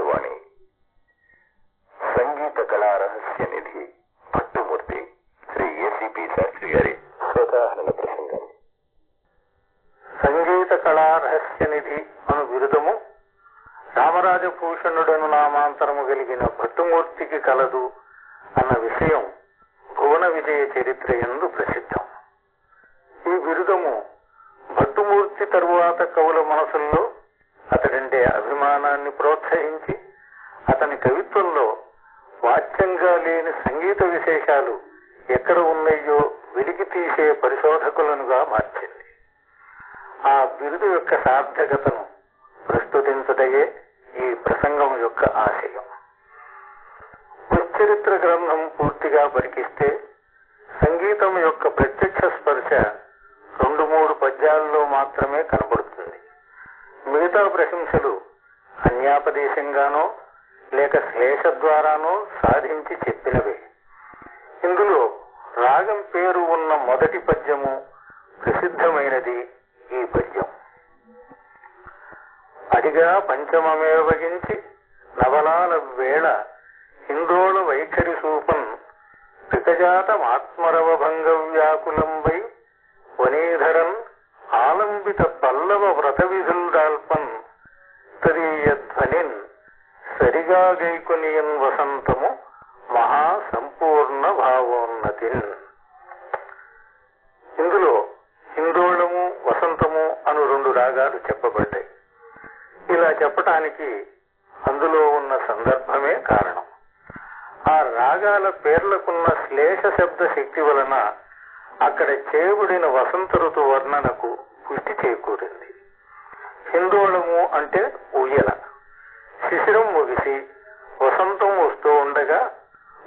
ఆకాశవాణి సంగీత కళా రహస్య నిధి భట్టుమూర్తి శ్రీ ఏసీపీ శాస్త్రి గారి స్వదాహరణ ప్రసంగం. సంగీత కళా రహస్య నిధి అను బిరుదము రామరాజభూషణుడను నామాంతరము కలిగిన భట్టుమూర్తికి కలదు. ప్రోత్సహించి అతని కవిత్వంలో వాచ్యంగా లేని సంగీత విశేషాలు ఎక్కడ ఉన్నాయో వెలికి తీసే పరిశోధకులనుగా మార్చింది. ఆ బిరుదు యొక్క సార్థకతను ప్రస్తుతించటయే ఈ ప్రసంగం యొక్క ఆశయం. చరిత్ర గ్రంథం పూర్తిగా పరికిస్తే సంగీతం యొక్క ప్రత్యక్ష స్పర్శ రెండు మూడు పద్యాల్లో మాత్రమే కనబడుతుంది మిగతా ప్రశంసలు అన్యాపదేశంగానో లేక శ్లేష ద్వారానో సాధించి చెప్పినవే. ఇందులో రాగం పేరు ఉన్న మొదటి పద్యము ప్రసిద్ధమైనది ఈ పద్యం. అడిగా పంచమమేవగించి నవలాల వేళ హిందోళ వైఖరి సూపన్ పితజాతమాత్మరవ భంగ వ్యాకులంబై వనీధరన్ ఆలంబిత పల్లవ వ్రత విధుల్దాల్పన్ తదీయ ధ్వనిన్ సరిగా గైకునియన్ వసంతము మహా సంపూర్ణ భావోన్నతిన్ ఇందులో హిందోళము వసంతము అను రెండు రాగాలు చెప్పబడ్డాయి. ఇలా చెప్పటానికి అందులో ఉన్న సందర్భమే కారణం. ఆ రాగాల పేర్లకున్న శ్లేష శబ్ద శక్తి వలన అక్కడ చేయబడిన వసంత ఋతు వర్ణనకు పుష్టి చేకూరింది. హిందోళము అంటే ఉయ్యల. శిశిరం ముగిసి వసంతం వస్తూ ఉండగా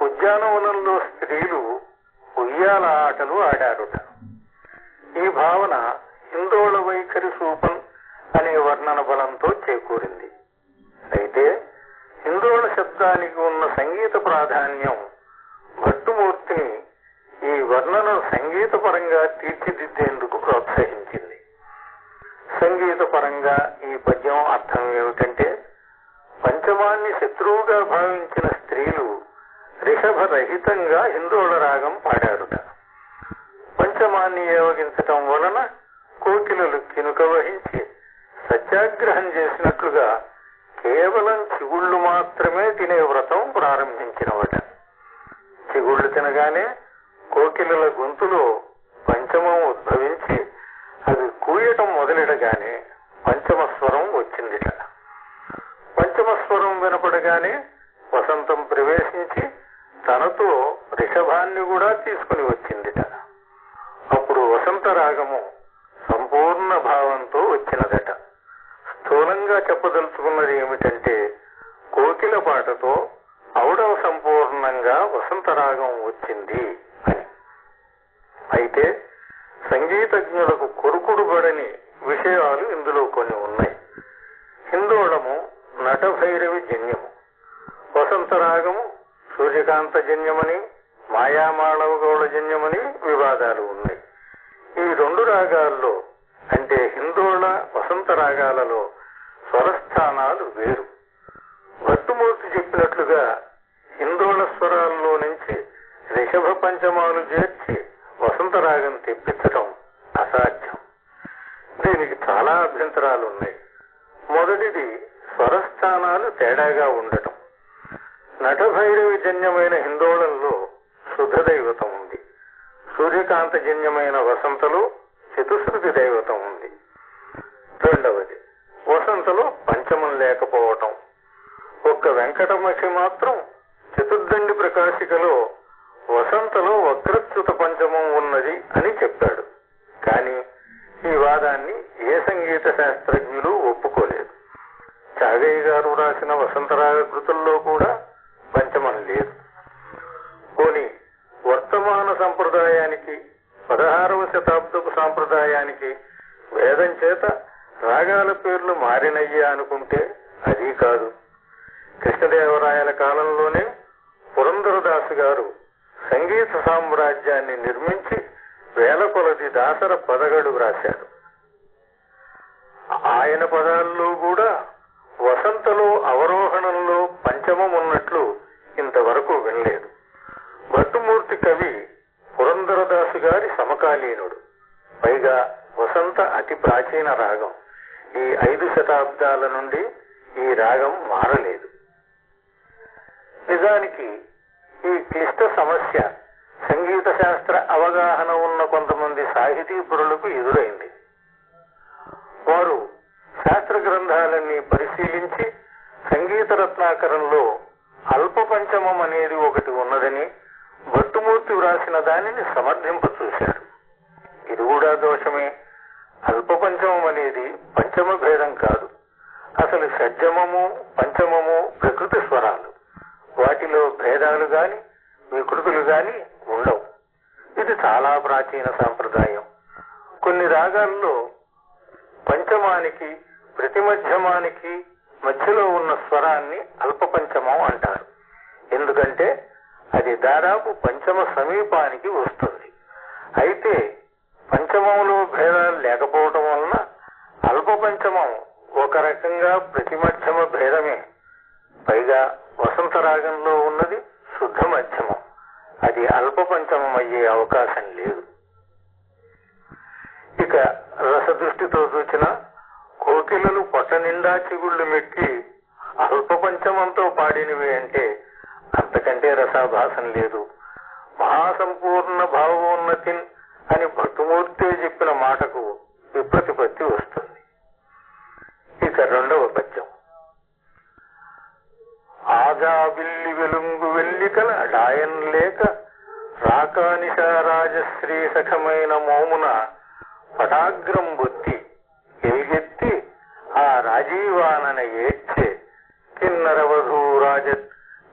ఉద్యానవనంలో స్త్రీలు ఉయ్యాల ఆటలు ఆడారుట. ఈ భావన హిందోళ వైఖరి సూపన్ అనే వర్ణన బలంతో చేకూరింది. అయితే హిందోళ శబ్దానికి ఉన్న సంగీత ప్రాధాన్యం భట్టుమూర్తిని ఈ వర్ణన సంగీతపరంగా తీర్చిదిద్దేందుకు ప్రోత్సహించింది. సంగీత పరంగా ఈ పద్యం అర్థం ఏమిటంటే పంచమాన్ని శత్రువుగా భావించిన స్త్రీలు రిషభ రహితంగా హిందోళ రాగం పాడారుట. పంచమాన్ని ఏవగించటం వలన కోకిలలు కినుక వహించి సత్యాగ్రహం చేసినట్లుగా కేవలం చిగుళ్ళు మాత్రమే తినే వ్రతం ప్రారంభించినవట. చిగుళ్ళు తినగానే కోకిలల గొంతులో పంచమం ఉద్భవించి కూయటం మొదలెడగానే పంచమ స్వరం వచ్చిందిట. పంచమ స్వరం వినపడగానే వసంతం ప్రవేశించి తనతో రిషభాన్ని కూడా తీసుకుని వచ్చిందిట. అప్పుడు వసంత రాగము సంపూర్ణ భావంతో వచ్చినదట. స్థూలంగా చెప్పదలుచుకున్నది ఏమిటంటే కోకిల పాటతో ఔడవ సంపూర్ణంగా వసంత రాగం వచ్చింది అని. అయితే సంగీతజ్ఞులకు కొరుకుడుబడని విషయాలు ఇందులో కొన్ని ఉన్నాయి. హిందోళము నటభైరవి జన్యము. వసంత రాగము సూర్యకాంత జన్యమని మాయామాళవగౌళ జన్యమని వివాదాలు ఉన్నాయి. ఈ రెండు రాగాల్లో అంటే హిందోళ వసంత రాగాలలో స్వరస్థానాలు వేరు. భట్టుమూర్తి చెప్పినట్లుగా హిందోళ స్వరాల్లో నుంచి రిషభ పంచమాలు చేర్చి వసంత రాగం తెప్పించటం అసాధ్యం. దీనికి చాలా అభ్యంతరాలు ఉన్నాయి మొదటిది స్వరస్థానాలు తేడాగా ఉండటం. నటభైరవి జన్యమైన హిందోళంలో శుద్ధ దైవతం ఉంది. సూర్యకాంత జన్యమైన వసంతలో చతుశ్రుతి దైవతం ఉంది. రెండవది వసంతలో పంచమం లేకపోవటం. ఒక్క వెంకటమఖి మాత్రం చతుర్దండి ప్రకాశికలో వసంతలో వక్రచ్యుత పంచమం ఉన్నది అని చెప్పాడు. కానీ ఈ వాదాన్ని ఏ సంగీత శాస్త్రజ్ఞులు ఒప్పుకోలేదు. చాగయ్య గారు రాసిన వసంతరాగ కృతుల్లో కూడా పంచమం లేదు. కొని వర్తమాన సంప్రదాయానికి పదహారవ శతాబ్దపు సాంప్రదాయానికి వేదం చేత రాగాల పేర్లు మారినయ్యా అనుకుంటే అది కాదు. కృష్ణదేవరాయల కాలంలోనే పురంధరదాసు గారు సంగీత సామ్రాజ్యాన్ని నిర్మించి వేల కొలది దాసర పదగడు వ్రాశాడు. ఆయన పదాల్లో కూడా వసంతలో అవరోహణంలో పంచమం ఉన్నట్లు ఇంతవరకు వినలేదు. భట్టుమూర్తి కవి పురంధరదాసు గారి సమకాలీనుడు. పైగా వసంత అతి ప్రాచీన రాగం. ఈ ఐదు శతాబ్దాల నుండి ఈ రాగం మారలేదు. నిజానికి ఈ క్లిష్ట సమస్య. సంగీత శాస్త్ర అవగాహన ఉన్న కొంతమంది సాహితీపురులకు ఎదురైంది. వారు శాస్త్ర గ్రంథాలన్నీ పరిశీలించి సంగీత రత్నాకరంలో అల్ప పంచమం అనేది ఒకటి ఉన్నదని భట్టుమూర్తి వ్రాసిన దానిని సమర్థింప చూశారు ఇది కూడా దోషమే. అల్ప పంచమం అనేది పంచమ భేదం కాదు. అసలు షడ్జమము పంచమము ప్రకృతి స్వరాలు. వాటిలో భేదాలు గాని వికృతులు గాని ఉండవు. ఇది చాలా ప్రాచీన సాంప్రదాయం. కొన్ని రాగాల్లో పంచమానికి ప్రతి మధ్యమానికి మధ్యలో ఉన్న స్వరాన్ని అల్ప పంచమం అంటారు. ఎందుకంటే అది దాదాపు పంచమ సమీపానికి వస్తుంది. అయితే పంచమంలో భేదాలు లేకపోవటం వలన అల్ప పంచమం ఒక రకంగా ప్రతి వసంత రాగంలో ఉన్నది శుద్ధ మధ్యమం. అది అల్ప పంచమం అయ్యే అవకాశం లేదు. ఇక రసదృష్టితో చూచిన కోకిలలు పొట్ట నిండా చిగుళ్ళు మెట్టి అల్ప పంచమంతో పాడినవి అంటే అంతకంటే రసాభాసం లేదు. మహాసంపూర్ణ భావోన్నతి అని భట్టుమూర్తే చెప్పిన మాటకు విప్రతిపత్తి వస్తుంది. ఇక రెండవ పద్యం. ఆగా విల్లి వెలుంగు వెల్లికల డాయన్ లేక రాకానిశారాజశ్రీ సఖమైన మోమున పటాగ్రం బొత్తి ఎలుగెత్తి ఆ రాజీవానన ఏడ్చే కిన్నరవధూరాజ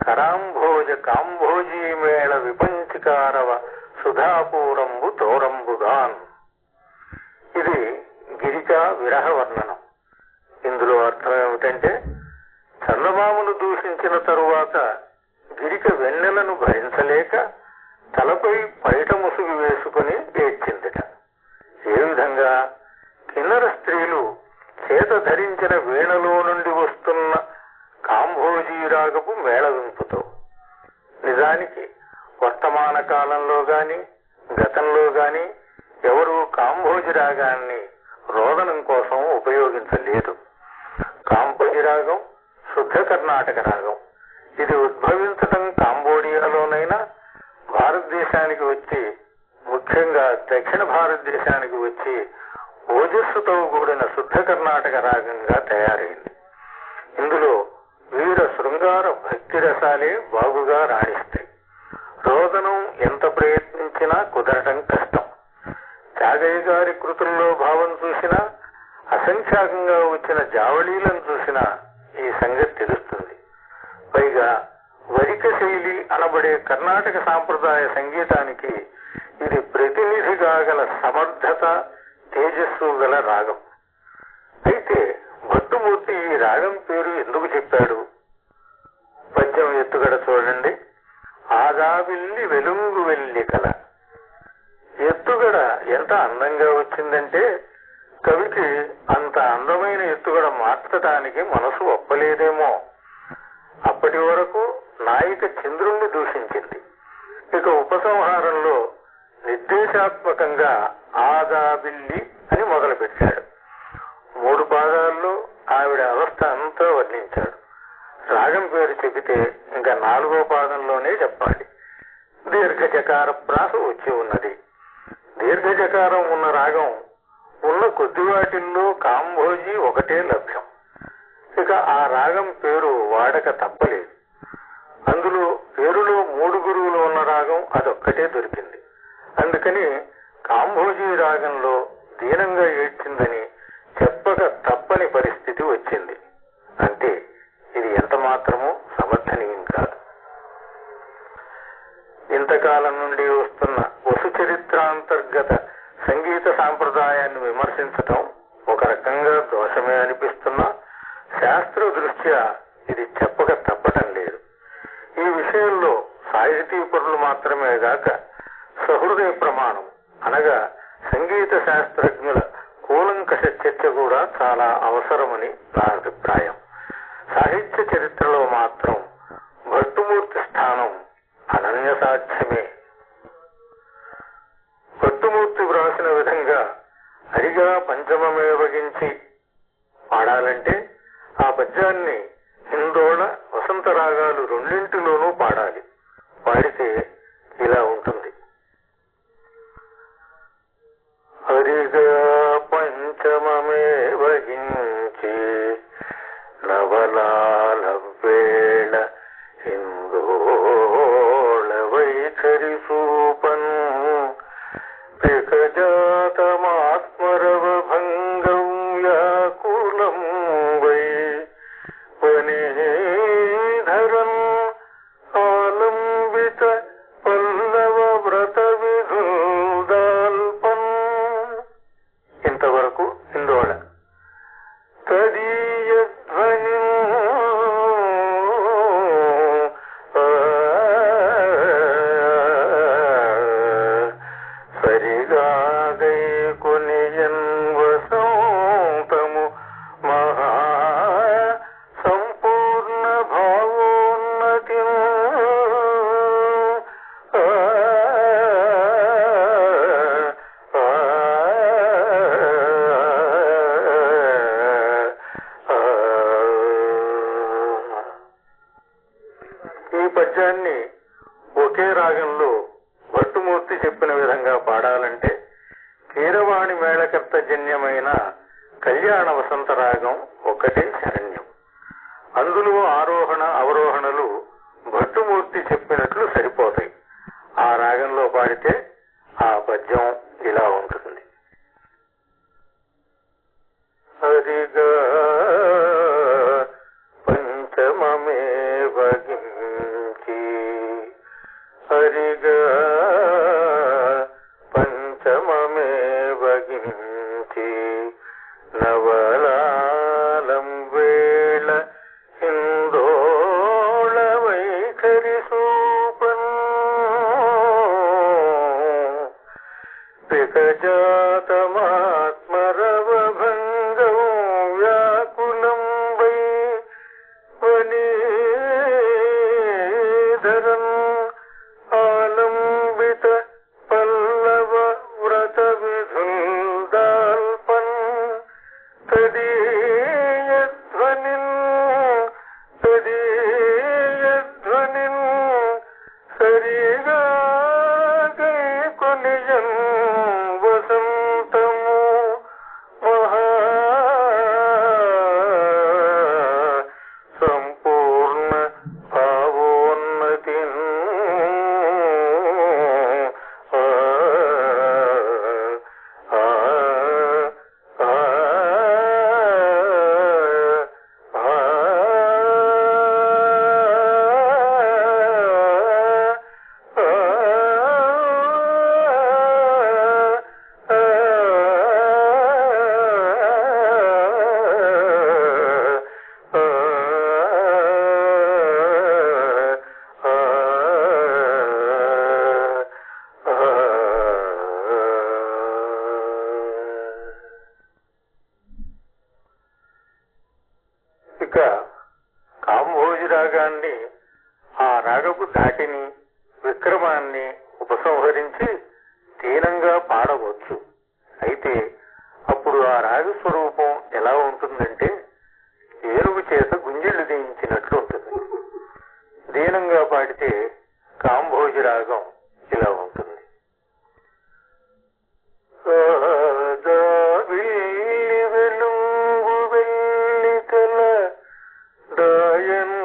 కరాంభోజ కాంభోజీ మేళ విపంచికారవ సుధాపూరంబు తోరంబుగాన్ ఇది గిరికా విరహవర్ణ వర్ణనం ఇందులో అర్థం ఏమిటంటే చందమామను దూషించిన తరువాత గిరిక వెన్నెలను భరించలేక తలపై పైట ముసుగు వేసుకుని ఏడ్చిందిట ఏ విధంగా కిన్నర స్త్రీలు చేత ధరించిన వీణలో నుండి వస్తున్న కాంభోజీ రాగపు మేళవింపుతో నిజానికి వర్తమాన కాలంలో గాని గతంలో గాని కాంభోజిరాగాన్ని రాగాన్ని రోదనం కోసం ఉపయోగించలేదు. కాంభోజిరాగం శుద్ధ కర్ణాటక రాగం. ఇది ఉద్భవించటం కాంబోడియాలోనైనా భారతదేశానికి వచ్చి ముఖ్యంగా దక్షిణ భారతదేశానికి వచ్చి ఓజస్సుతో కూడిన శుద్ధ కర్ణాటక రాగంగా తయారైంది. ఇందులో వీర శృంగార భక్తి రసాలే బాగుగా రాణిస్తాయి. రోదనం ఎంత ప్రయత్నించినా కుదరటం కష్టం. త్యాగయ్య గారి కృతుల్లో భావం చూసినా అసంఖ్యాకంగా వచ్చిన జావళీలను చూసినా ఈ సంగతి తెలుస్తుంది. పైగా వరిక శైలి అనబడే కర్ణాటక సాంప్రదాయ సంగీతానికి ఇది ప్రతినిధిగా గల సమర్థత తేజస్సు గల రాగం. అయితే భట్టుమూర్తి ఈ రాగం పేరు ఎందుకు చెప్పాడు? పద్యం ఎత్తుగడ చూడండి. ఆదావిల్లి వెలుంగు వెళ్ళి కల. ఎత్తుగడ ఎంత అందంగా వచ్చిందంటే కవికి అంత అందమైన ఎత్తుగడ మార్చటానికి మనసు ఒప్పలేదేమో. అప్పటి వరకు నాయిక చంద్రుణ్ణి దూషించింది. ఇక ఉపసంహారంలో నిర్దేశాత్మకంగా ఆదాబిల్లి అని మొదలుపెట్టాడు. మూడు పాదాల్లో ఆవిడ అవస్థ అంతా వర్ణించాడు. రాగం పేరు చెబితే ఇంకా నాలుగో పాదంలోనే చెప్పాలి. దీర్ఘచకార ప్రాస వచ్చి ఉన్నది. దీర్ఘజకారం ఉన్న రాగం ఉన్న కొద్దివాటిల్లో కాంభోజీ ఒకటే లభ్యం. ఇక ఆ రాగం పేరు వాడక తప్పలేదు. అందులో పేరులో మూడు గురువులు ఉన్న రాగం అదొక్కటే దొరికింది. అందుకని కాంభోజీ రాగంలో దీనంగా ఏడ్చిందని చెప్పక తప్పని పరిస్థితి వచ్చింది. అంటే ఇది ఎంత మాత్రమూ సమర్థనీయం కాదు. ఇంతకాలం నుండి వస్తున్న చరిత్రాంతర్గత సంగీత సాంప్రదాయాన్ని విమర్శించటం ఒక రకంగా దోషమే అనిపిస్తున్నా శాస్త్ర దృష్ట్యా ఇది చెప్పక తప్పటం లేదు. ఈ విషయంలో సాహితీపరులు మాత్రమే గాక సహృదయ ప్రమాణం అనగా సంగీత శాస్త్రజ్ఞుల కూలంకష చర్చ కూడా చాలా అవసరమని నా అభిప్రాయం. సాహిత్య చరిత్రలో మాత్రం భట్టుమూర్తి స్థానం అనన్య సాధ్యమే విధంగా హరి పంచమమే వగించి పాడాలంటే ఆ పద్యాన్ని హిందోళ వసంత రాగాలు రెండింటిలోనూ పాడాలి. పాడితే ఇలా ఉంటుంది. హరిగా పంచమమే மூலம் మార్గం ఒకటే ఒక్కటే శరణ్యం. అందులో ఆరోహణ అవరోహణలు భట్టుమూర్తి చెప్పినట్లు సరిపోతాయి. ఆ రాగంలో పాడితే ఆ పద్యం కాంభోజి రాగాన్ని ఆ రాగపు ధాటిని విక్రమాన్ని ఉపసంహరించి దీనంగా పాడవచ్చు. అయితే అప్పుడు ఆ రాగ స్వరూపం ఎలా ఉంటుందంటే ఏనుగు చేత గుంజిళ్ళు దించినట్లు ఉంటుంది. దీనంగా పాడితే కాంభోజి రాగం ఇలా ఉంటుంది. Jim